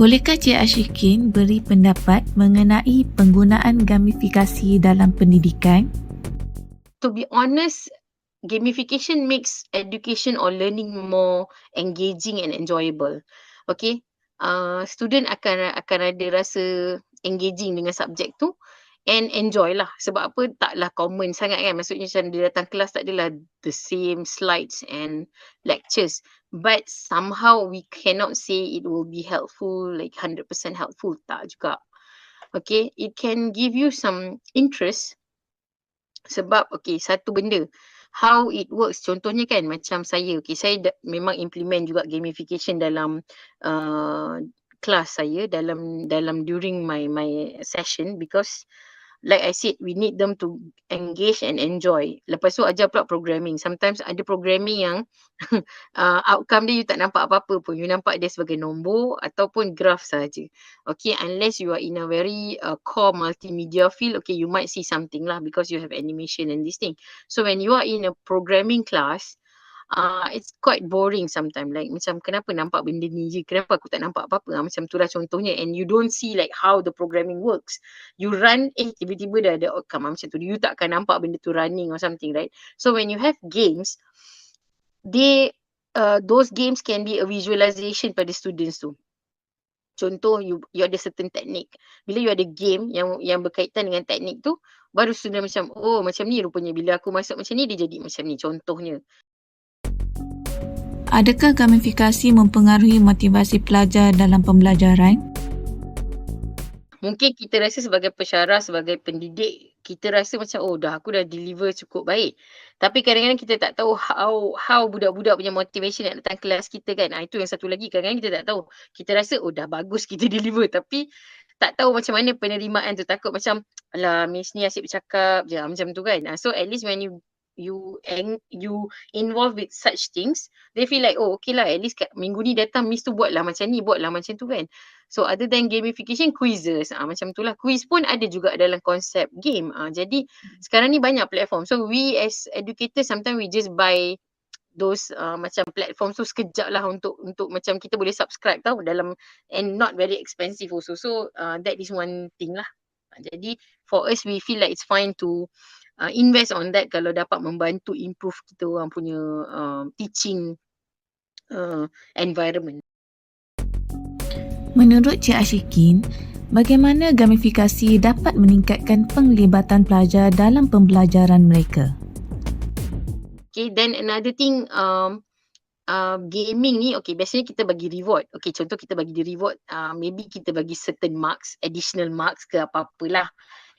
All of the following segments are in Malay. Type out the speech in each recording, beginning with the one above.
Bolehkah Cik Ashikin beri pendapat mengenai penggunaan gamifikasi dalam pendidikan? To be honest, gamification makes education or learning more engaging and enjoyable. Okay, uh, student akan akan ada rasa engaging dengan subjek tu and enjoy lah. Sebab apa taklah common sangat kan. Maksudnya macam dia datang kelas tak adalah the same slides and lectures. But somehow we cannot say it will be helpful, like 100% helpful. Tak juga. Okay, it can give you some interest sebab okay satu benda how it works contohnya kan macam saya okay saya da- memang implement juga gamification dalam uh, kelas saya dalam dalam during my my session because like I said we need them to engage and enjoy. Lepas tu ajar pula programming. Sometimes ada programming yang uh, outcome dia you tak nampak apa-apa pun. You nampak dia sebagai nombor ataupun graph saja okay unless you are in a very uh, core multimedia field okay you might see something lah because you have animation and this thing. So when you are in a programming class uh, it's quite boring sometimes. Like macam kenapa nampak benda ni je? Kenapa aku tak nampak apa-apa? Uh, macam tu lah contohnya. And you don't see like how the programming works. You run eh tiba-tiba dah ada outcome. Uh, macam tu. You tak akan nampak benda tu running or something right? So when you have games they uh, those games can be a visualization pada students tu. Contoh you you ada certain technique. Bila you ada game yang yang berkaitan dengan teknik tu baru student macam oh macam ni rupanya. Bila aku masuk macam ni dia jadi macam ni. Contohnya Adakah gamifikasi mempengaruhi motivasi pelajar dalam pembelajaran? Mungkin kita rasa sebagai pensyarah, sebagai pendidik, kita rasa macam oh dah aku dah deliver cukup baik. Tapi kadang-kadang kita tak tahu how how budak-budak punya motivation nak datang kelas kita kan. Ah, itu yang satu lagi kadang-kadang kita tak tahu. Kita rasa oh dah bagus kita deliver tapi tak tahu macam mana penerimaan tu takut macam alah miss ni asyik bercakap je ah, macam tu kan. Ah, so at least when you you and you involved with such things they feel like oh okay lah at least kat minggu ni datang miss tu buat lah macam ni buat lah macam tu kan. So other than gamification quizzes ah macam tu lah. Quiz pun ada juga dalam konsep game ah jadi hmm. sekarang ni banyak platform. So we as educators sometimes we just buy those uh, macam platform tu sekejap lah untuk untuk macam kita boleh subscribe tau dalam and not very expensive also. So uh, that is one thing lah. Jadi for us we feel like it's fine to uh, invest on that kalau dapat membantu improve kita orang punya uh, teaching uh, environment. Menurut Cik Ashikin, bagaimana gamifikasi dapat meningkatkan penglibatan pelajar dalam pembelajaran mereka? Okay, then another thing, um, uh, gaming ni, okay, biasanya kita bagi reward. Okay, contoh kita bagi di reward, uh, maybe kita bagi certain marks, additional marks ke apa-apalah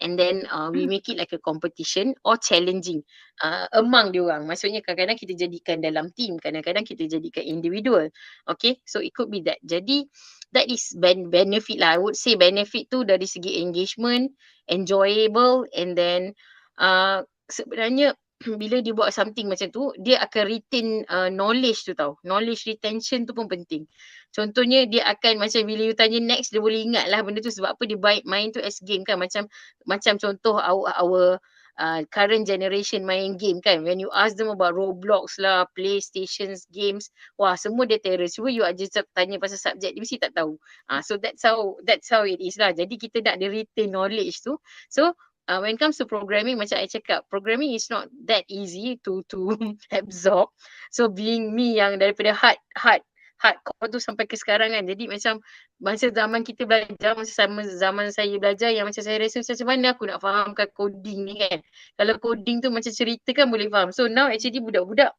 and then uh, we hmm. make it like a competition or challenging uh, among diorang. Maksudnya kadang-kadang kita jadikan dalam team, kadang-kadang kita jadikan individual. Okay, so it could be that. Jadi that is ben- benefit lah. I would say benefit tu dari segi engagement, enjoyable and then uh, sebenarnya bila dia buat something macam tu, dia akan retain uh, knowledge tu tau. Knowledge retention tu pun penting. Contohnya dia akan macam bila you tanya next, dia boleh ingat lah benda tu sebab apa dia main tu as game kan. Macam macam contoh our, our uh, current generation main game kan. When you ask them about Roblox lah, PlayStation games, wah semua dia terror. Cuba you aja tanya pasal subjek, dia mesti tak tahu. Uh, so that's how that's how it is lah. Jadi kita nak dia retain knowledge tu. So uh, when it comes to programming macam I cakap programming is not that easy to to absorb. So being me yang daripada hard hard hard core tu sampai ke sekarang kan jadi macam masa zaman kita belajar masa sama zaman saya belajar yang macam saya rasa macam mana aku nak fahamkan coding ni kan? Kalau coding tu macam cerita kan boleh faham. So now actually budak-budak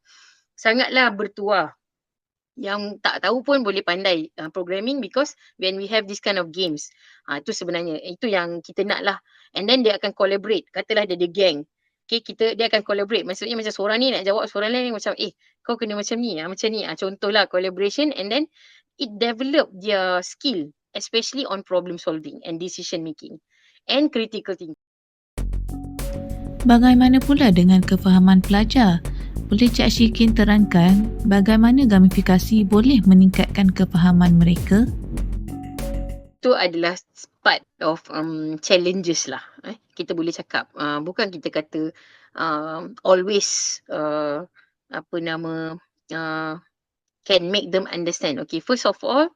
sangatlah bertuah yang tak tahu pun boleh pandai uh, programming because when we have this kind of games uh, itu sebenarnya itu yang kita nak lah and then dia akan collaborate. Katalah dia ada gang. Okay kita dia akan collaborate. Maksudnya macam seorang ni nak jawab seorang lain macam eh kau kena macam ni ah macam ni. Ah contohlah collaboration and then it develop their skill especially on problem solving and decision making and critical thinking. Bagaimana pula dengan kefahaman pelajar boleh Cik Syikin terangkan bagaimana gamifikasi boleh meningkatkan kefahaman mereka? Itu adalah part of um, challenges lah. Eh. Kita boleh cakap. Uh, bukan kita kata uh, always uh, apa nama uh, can make them understand. Okay, first of all,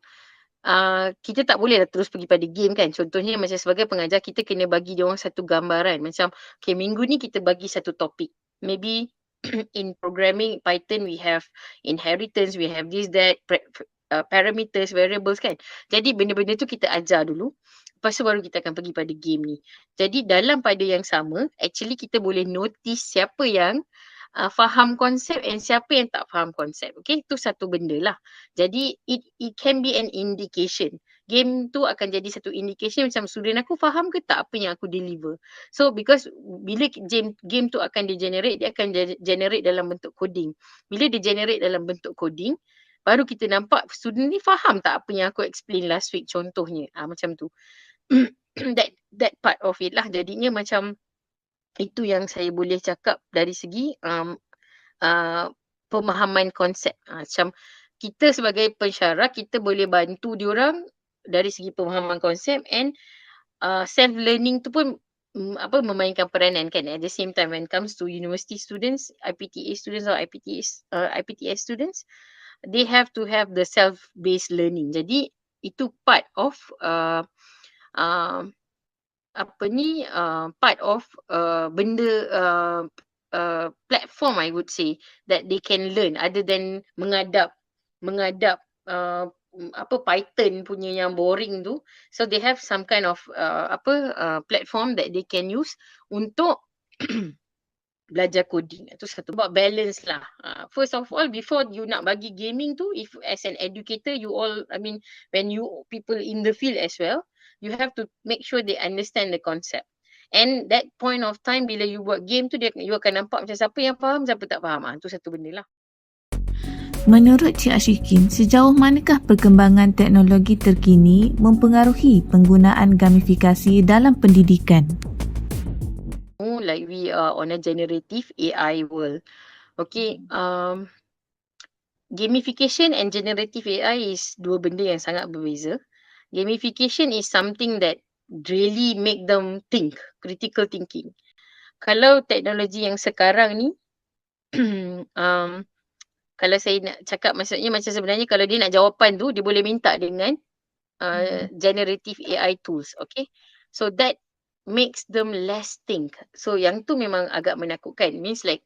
uh, kita tak boleh lah terus pergi pada game kan. Contohnya macam sebagai pengajar kita kena bagi dia orang satu gambaran. Macam okay minggu ni kita bagi satu topik. Maybe in programming Python we have inheritance, we have this that uh, parameters, variables kan. Jadi benda-benda tu kita ajar dulu. Lepas tu baru kita akan pergi pada game ni. Jadi dalam pada yang sama, actually kita boleh notice siapa yang uh, faham konsep and siapa yang tak faham konsep. Okay, itu satu benda lah. Jadi it it can be an indication. Game tu akan jadi satu indication macam student aku faham ke tak apa yang aku deliver. So because bila game game tu akan di generate, dia akan generate dalam bentuk coding. Bila dia generate dalam bentuk coding, baru kita nampak student ni faham tak apa yang aku explain last week contohnya. Ah macam tu. that that part of it lah. Jadinya macam itu yang saya boleh cakap dari segi um, uh, pemahaman konsep. Uh, macam kita sebagai pensyarah kita boleh bantu diorang dari segi pemahaman konsep and uh, self learning tu pun um, apa memainkan peranan kan at the same time when it comes to university students, IPTA students or IPTS uh, IPTS students they have to have the self based learning. Jadi itu part of uh, uh, apa ni uh, part of uh, benda uh, uh, platform I would say that they can learn other than mengadap mengadap uh, apa Python punya yang boring tu so they have some kind of uh, apa uh, platform that they can use untuk belajar coding itu satu buat balance lah uh, first of all before you nak bagi gaming tu if as an educator you all I mean when you people in the field as well you have to make sure they understand the concept. And that point of time bila you buat game tu dia you akan nampak macam siapa yang faham siapa tak faham. Ah tu satu benda lah. Menurut Cik Ashikin, sejauh manakah perkembangan teknologi terkini mempengaruhi penggunaan gamifikasi dalam pendidikan? Like we are on a generative AI world. Okay, um, gamification and generative AI is dua benda yang sangat berbeza gamification is something that really make them think, critical thinking. Kalau teknologi yang sekarang ni, um, kalau saya nak cakap maksudnya macam sebenarnya kalau dia nak jawapan tu, dia boleh minta dengan uh, hmm. generative AI tools, okay? So that makes them less think. So yang tu memang agak menakutkan. Means like,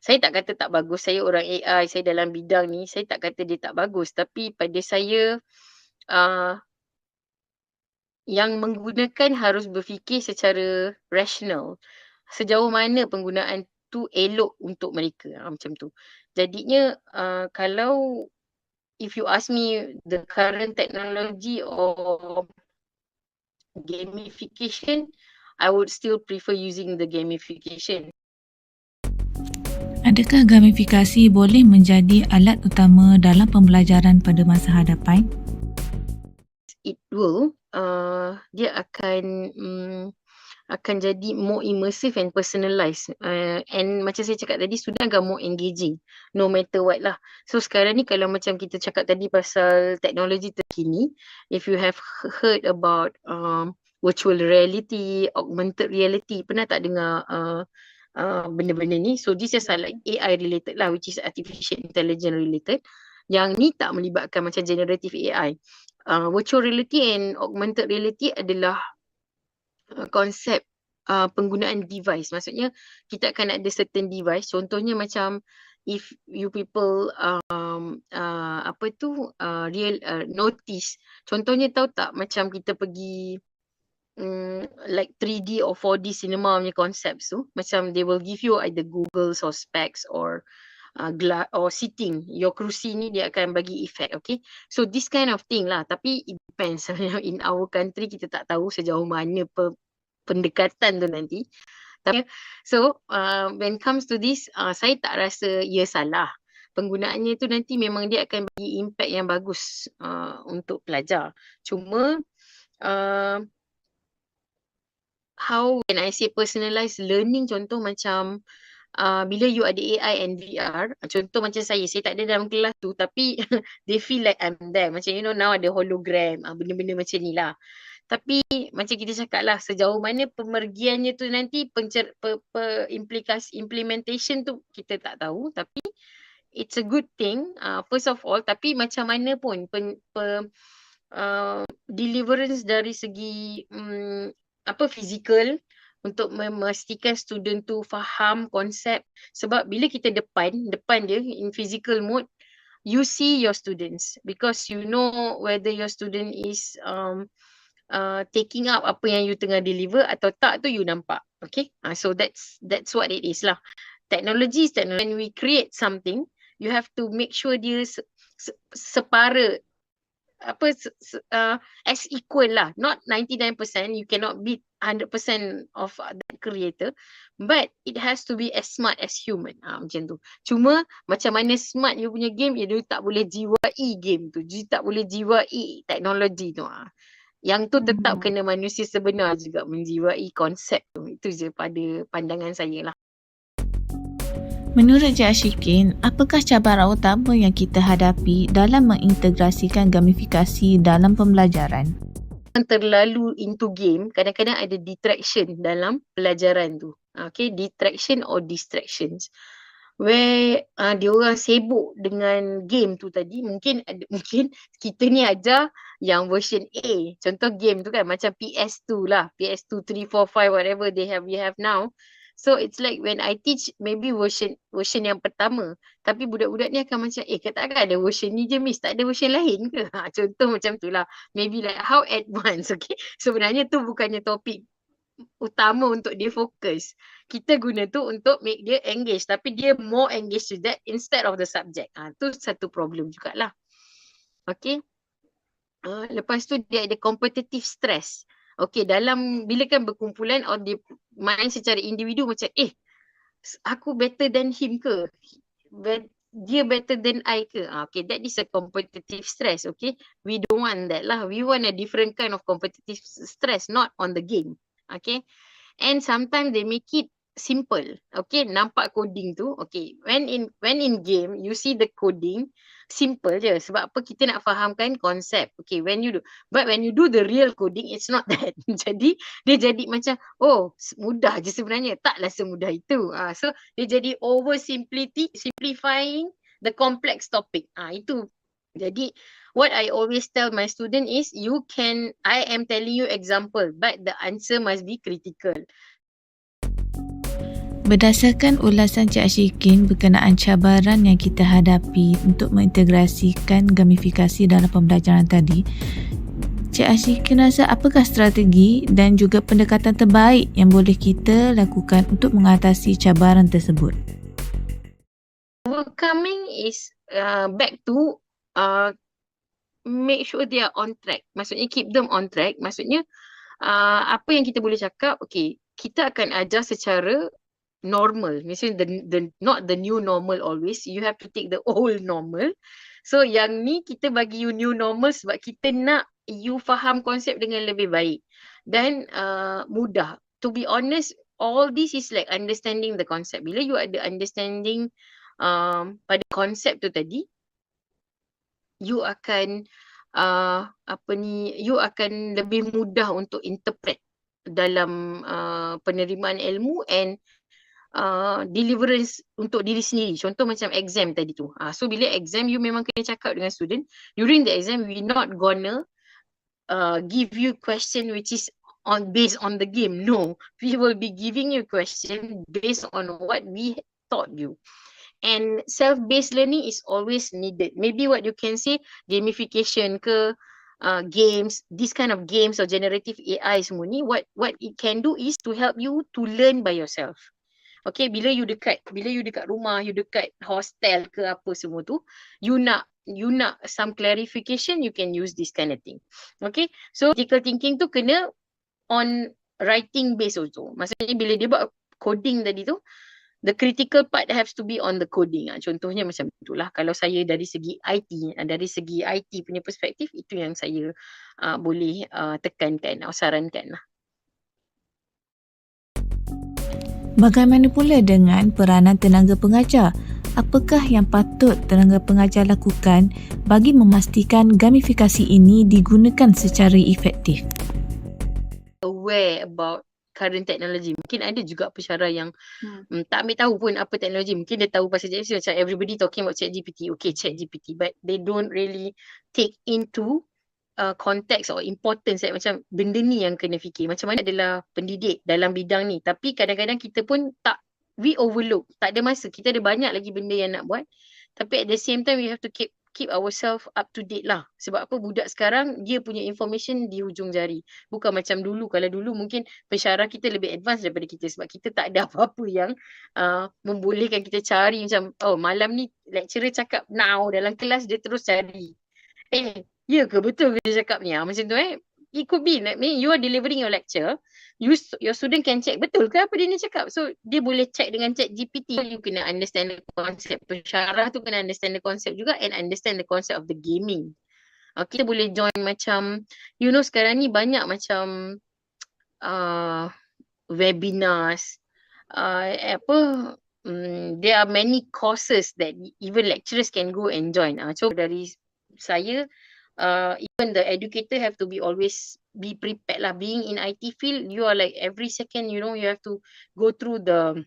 saya tak kata tak bagus, saya orang AI, saya dalam bidang ni, saya tak kata dia tak bagus. Tapi pada saya, uh, yang menggunakan harus berfikir secara rasional sejauh mana penggunaan tu elok untuk mereka ha, macam tu jadinya uh, kalau if you ask me the current technology or gamification i would still prefer using the gamification Adakah gamifikasi boleh menjadi alat utama dalam pembelajaran pada masa hadapan? It will uh, dia akan um, akan jadi more immersive and personalized. Uh, and macam saya cakap tadi student akan more engaging no matter what lah. So sekarang ni kalau macam kita cakap tadi pasal teknologi terkini if you have heard about um, virtual reality augmented reality pernah tak dengar uh, uh, benda-benda ni? So this is like AI related lah which is artificial intelligence related yang ni tak melibatkan macam generative AI uh, virtual reality and augmented reality adalah uh, konsep uh, penggunaan device. Maksudnya kita akan ada certain device. Contohnya macam if you people um, uh, apa tu uh, real uh, notice. Contohnya tahu tak macam kita pergi um, like 3D or 4D cinema punya concepts tu. Macam they will give you either Google's or Specs or uh, or sitting your kerusi ni dia akan bagi effect okay so this kind of thing lah tapi depends in our country kita tak tahu sejauh mana pe- pendekatan tu nanti. Tapi so uh, when comes to this uh, saya tak rasa ia salah. Penggunaannya tu nanti memang dia akan bagi impact yang bagus uh, untuk pelajar. Cuma uh, how when I say personalized learning? Contoh macam uh, bila you ada AI and VR, contoh macam saya, saya tak ada dalam kelas tu tapi they feel like I'm there. Macam you know now ada hologram, uh, benda-benda macam ni lah. Tapi macam kita cakap lah, sejauh mana pemergiannya tu nanti pencer, pe, pe, implikasi, implementation tu kita tak tahu. Tapi it's a good thing, uh, first of all. Tapi macam mana pun pen, pe, uh, deliverance dari segi um, apa physical untuk memastikan student tu faham konsep. Sebab bila kita depan depan dia in physical mode you see your students. Because you know whether your student is um, uh, taking up apa yang you tengah deliver atau tak tu you nampak. Okay? Uh, so that's that's what it is lah. Technology is technology. When we create something you have to make sure dia se- se- separa apa uh, as equal lah. Not 99% you cannot beat 100% of that creator but it has to be as smart as human. Ha, macam tu. Cuma macam mana smart you punya game ya dia tak boleh jiwai game tu. Dia tak boleh jiwai teknologi tu ha. yang tu tetap hmm. kena manusia sebenar juga menjiwai konsep tu. Itu je pada pandangan saya lah Menurut Cik Ashikin, apakah cabaran utama yang kita hadapi dalam mengintegrasikan gamifikasi dalam pembelajaran? Terlalu into game, kadang-kadang ada detraction dalam pelajaran tu. Okay, detraction or distractions. Where uh, dia orang sibuk dengan game tu tadi, mungkin ada, mungkin kita ni aja yang version A. Contoh game tu kan macam PS2 lah, PS2, 3, 4, 5, whatever they have we have now. So it's like when I teach maybe version version yang pertama tapi budak-budak ni akan macam eh kata ada version ni je miss tak ada version lain ke? Ha, contoh macam tu lah. Maybe like how advanced okay. Sebenarnya tu bukannya topik utama untuk dia fokus. Kita guna tu untuk make dia engage tapi dia more engage to that instead of the subject. Ha, tu satu problem jugalah. Okay. Uh, lepas tu dia ada competitive stress. Okay dalam bila kan berkumpulan or dia main secara individu macam eh aku better than him ke? dia better than I ke? Ah, okay that is a competitive stress okay. We don't want that lah. We want a different kind of competitive stress not on the game. Okay. And sometimes they make it simple. Okay, nampak coding tu. Okay, when in when in game you see the coding simple je sebab apa kita nak fahamkan konsep. Okay, when you do but when you do the real coding it's not that. jadi dia jadi macam oh mudah je sebenarnya. Taklah semudah itu. Ah, uh, so dia jadi oversimplify simplifying the complex topic. Ah, uh, itu jadi what I always tell my student is you can I am telling you example but the answer must be critical. Berdasarkan ulasan Cik Ashikin berkenaan cabaran yang kita hadapi untuk mengintegrasikan gamifikasi dalam pembelajaran tadi, Cik Ashikin rasa apakah strategi dan juga pendekatan terbaik yang boleh kita lakukan untuk mengatasi cabaran tersebut? Overcoming is uh, back to uh, make sure they are on track. Maksudnya keep them on track. Maksudnya uh, apa yang kita boleh cakap, okay, kita akan ajar secara normal misalnya the the not the new normal always. You have to take the old normal. So yang ni kita bagi you new normal sebab kita nak you faham konsep dengan lebih baik. Dan uh, mudah. To be honest all this is like understanding the concept. Bila you ada understanding um, pada konsep tu tadi you akan uh, apa ni you akan lebih mudah untuk interpret dalam uh, penerimaan ilmu and uh, deliverance untuk diri sendiri. Contoh macam exam tadi tu. Uh, so bila exam you memang kena cakap dengan student. During the exam we not gonna uh, give you question which is on based on the game. No, we will be giving you question based on what we taught you. And self-based learning is always needed. Maybe what you can say gamification ke uh, games, this kind of games or generative AI semua ni, what what it can do is to help you to learn by yourself. Okay, bila you dekat, bila you dekat rumah, you dekat hostel ke apa semua tu, you nak you nak some clarification, you can use this kind of thing. Okay, so critical thinking tu kena on writing base also. Maksudnya bila dia buat coding tadi tu, the critical part has to be on the coding. Ha, contohnya macam itulah. Kalau saya dari segi IT, dari segi IT punya perspektif, itu yang saya uh, boleh uh, tekankan sarankan lah. Bagaimana pula dengan peranan tenaga pengajar? Apakah yang patut tenaga pengajar lakukan bagi memastikan gamifikasi ini digunakan secara efektif? Aware about current technology. Mungkin ada juga pensyarah yang hmm. um, tak ambil tahu pun apa teknologi. Mungkin dia tahu pasal ChatGPT macam everybody talking about ChatGPT. Okay, ChatGPT. But they don't really take into uh, konteks or importance like macam benda ni yang kena fikir. Macam mana adalah pendidik dalam bidang ni. Tapi kadang-kadang kita pun tak we overlook. Tak ada masa. Kita ada banyak lagi benda yang nak buat. Tapi at the same time we have to keep keep ourselves up to date lah. Sebab apa budak sekarang dia punya information di hujung jari. Bukan macam dulu. Kalau dulu mungkin pensyarah kita lebih advance daripada kita sebab kita tak ada apa-apa yang uh, membolehkan kita cari macam oh malam ni lecturer cakap now dalam kelas dia terus cari. Eh, ya ke betul ke dia cakap ni? Ah, macam tu eh. It could be like you are delivering your lecture, you your student can check betul ke apa dia ni cakap. So dia boleh check dengan chat GPT. You kena understand the concept. Pensyarah tu kena understand the concept juga and understand the concept of the gaming. Uh, kita boleh join macam, you know sekarang ni banyak macam uh, webinars, uh, apa, um, there are many courses that even lecturers can go and join. Uh, so dari saya, uh, even the educator have to be always be prepared lah. Being in IT field, you are like every second, you know, you have to go through the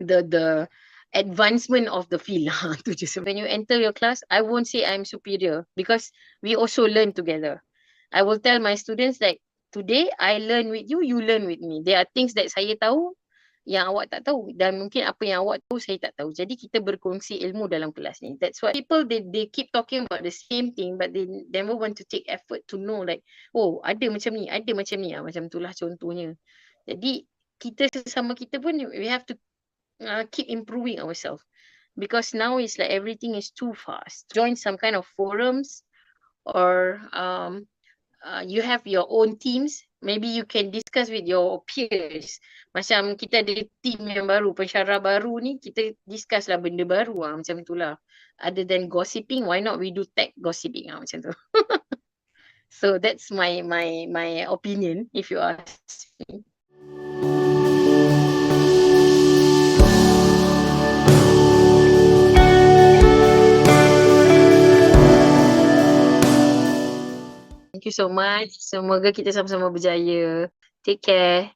the the advancement of the field lah. Tu je. So when you enter your class, I won't say I'm superior because we also learn together. I will tell my students like today I learn with you, you learn with me. There are things that saya tahu yang awak tak tahu dan mungkin apa yang awak tahu saya tak tahu. Jadi kita berkongsi ilmu dalam kelas ni. That's why people they they keep talking about the same thing but they never want to take effort to know like oh ada macam ni, ada macam ni ah macam itulah contohnya. Jadi kita sesama kita pun we have to uh, keep improving ourselves because now it's like everything is too fast. Join some kind of forums or um uh, you have your own teams maybe you can discuss with your peers. Macam kita ada team yang baru pensyarah baru ni kita discuss lah benda baru lah macam itulah other than gossiping why not we do tech gossiping lah macam tu. So that's my my my opinion if you ask me Thank you so much. Semoga kita sama-sama berjaya. Take care.